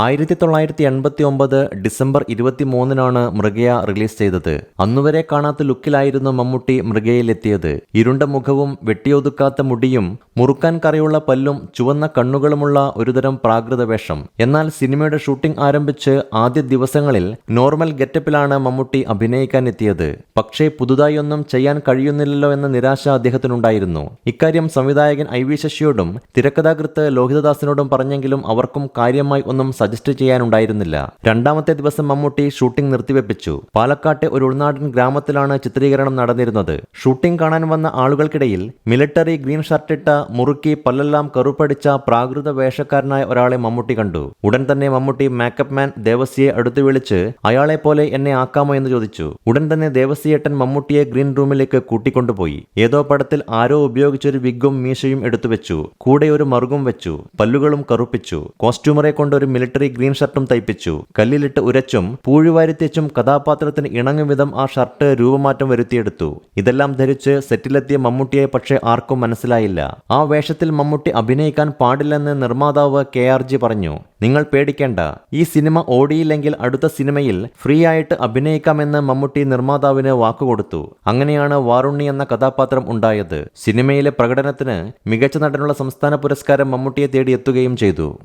ആയിരത്തി തൊള്ളായിരത്തി എൺപത്തി ഒമ്പത് ഡിസംബർ ഇരുപത്തി മൂന്നിനാണ് മൃഗയ റിലീസ് ചെയ്തത്. അന്നുവരെ കാണാത്ത ലുക്കിലായിരുന്നു മമ്മൂട്ടി മൃഗയിലെത്തിയത്. ഇരുണ്ട മുഖവും വെട്ടിയൊതുക്കാത്ത മുടിയും മുറുക്കാൻ കറിയുള്ള പല്ലും ചുവന്ന കണ്ണുകളുമുള്ള ഒരുതരം പ്രാകൃത വേഷം. എന്നാൽ സിനിമയുടെ ഷൂട്ടിംഗ് ആരംഭിച്ച് ആദ്യ ദിവസങ്ങളിൽ നോർമൽ ഗെറ്റപ്പിലാണ് മമ്മൂട്ടി അഭിനയിക്കാൻ എത്തിയത് പക്ഷേ പുതുതായി ഒന്നും ചെയ്യാൻ കഴിയുന്നില്ലല്ലോ എന്ന നിരാശ അദ്ദേഹത്തിനുണ്ടായിരുന്നു. ഇക്കാര്യം സംവിധായകൻ ഐ വി ശശിയോടും തിരക്കഥാകൃത്ത് ലോഹിതദാസിനോടും പറഞ്ഞെങ്കിലും അവർക്കും കാര്യമായി ഒന്നും സജസ്റ്റ് ചെയ്യാനുണ്ടായിരുന്നില്ല. രണ്ടാമത്തെ ദിവസം മമ്മൂട്ടി ഷൂട്ടിംഗ് നിർത്തിവെപ്പിച്ചു. പാലക്കാട്ടെ ഒരു ഉൾനാടൻ ഗ്രാമത്തിലാണ് ചിത്രീകരണം നടന്നിരുന്നത്. ഷൂട്ടിംഗ് കാണാൻ വന്ന ആളുകൾക്കിടയിൽ മിലിറ്ററി ഗ്രീൻ ഷർട്ടിട്ട മുറുക്കി പല്ലെല്ലാം കറുപ്പടിച്ച പ്രാകൃത വേഷക്കാരനായ ഒരാളെ മമ്മൂട്ടി കണ്ടു. ഉടൻ തന്നെ മമ്മൂട്ടി മേക്കപ്പ് മാൻ ദേവസ്യയെ അടുത്തു വിളിച്ച് അയാളെ പോലെ എന്നെ ആക്കാമോ എന്ന് ചോദിച്ചു. ഉടൻ തന്നെ ദേവസ്യേട്ടൻ മമ്മൂട്ടിയെ ഗ്രീൻ റൂമിലേക്ക് കൂട്ടിക്കൊണ്ടുപോയി. ഏതോ പടത്തിൽ ആരോ ഉപയോഗിച്ചൊരു വിഗും മീശയും എടുത്തുവെച്ചു. കൂടെ ഒരു മറുകും വെച്ചു. പല്ലുകളും കറുപ്പിച്ചു. കോസ്റ്റ്യൂമറെ കൊണ്ട് ഒരു മിലിറ്ററി ഗ്രീൻ ഷർട്ടും തയ്പ്പിച്ചു. കല്ലിലിട്ട് ഉരച്ചും പൂഴിവാരിത്തേച്ചും കഥാപാത്രത്തിന് ഇണങ്ങും വിധം ആ ഷർട്ട് രൂപമാറ്റം വരുത്തിയെടുത്തു. ഇതെല്ലാം ധരിച്ച് സെറ്റിലെത്തിയ മമ്മൂട്ടിയെ പക്ഷേ ആർക്കും മനസ്സിലായില്ല. ആ വേഷത്തിൽ മമ്മൂട്ടി അഭിനയിക്കാൻ പാടില്ലെന്ന് നിർമ്മാതാവ് കെ ആർ ജി പറഞ്ഞു. നിങ്ങൾ പേടിക്കേണ്ട. ഈ സിനിമ ഓടിയില്ലെങ്കിൽ അടുത്ത സിനിമയിൽ ഫ്രീ ആയിട്ട് അഭിനയിക്കാമെന്ന് മമ്മൂട്ടി നിർമ്മാതാവിന് വാക്കുകൊടുത്തു അങ്ങനെയാണ് വാറുണ്ണി എന്ന കഥാപാത്രം ഉണ്ടായത്. സിനിമയിലെ പ്രകടനത്തിന് മികച്ച നടനുള്ള സംസ്ഥാന പുരസ്കാരം മമ്മൂട്ടിയെ തേടിയെത്തുകയും ചെയ്തു.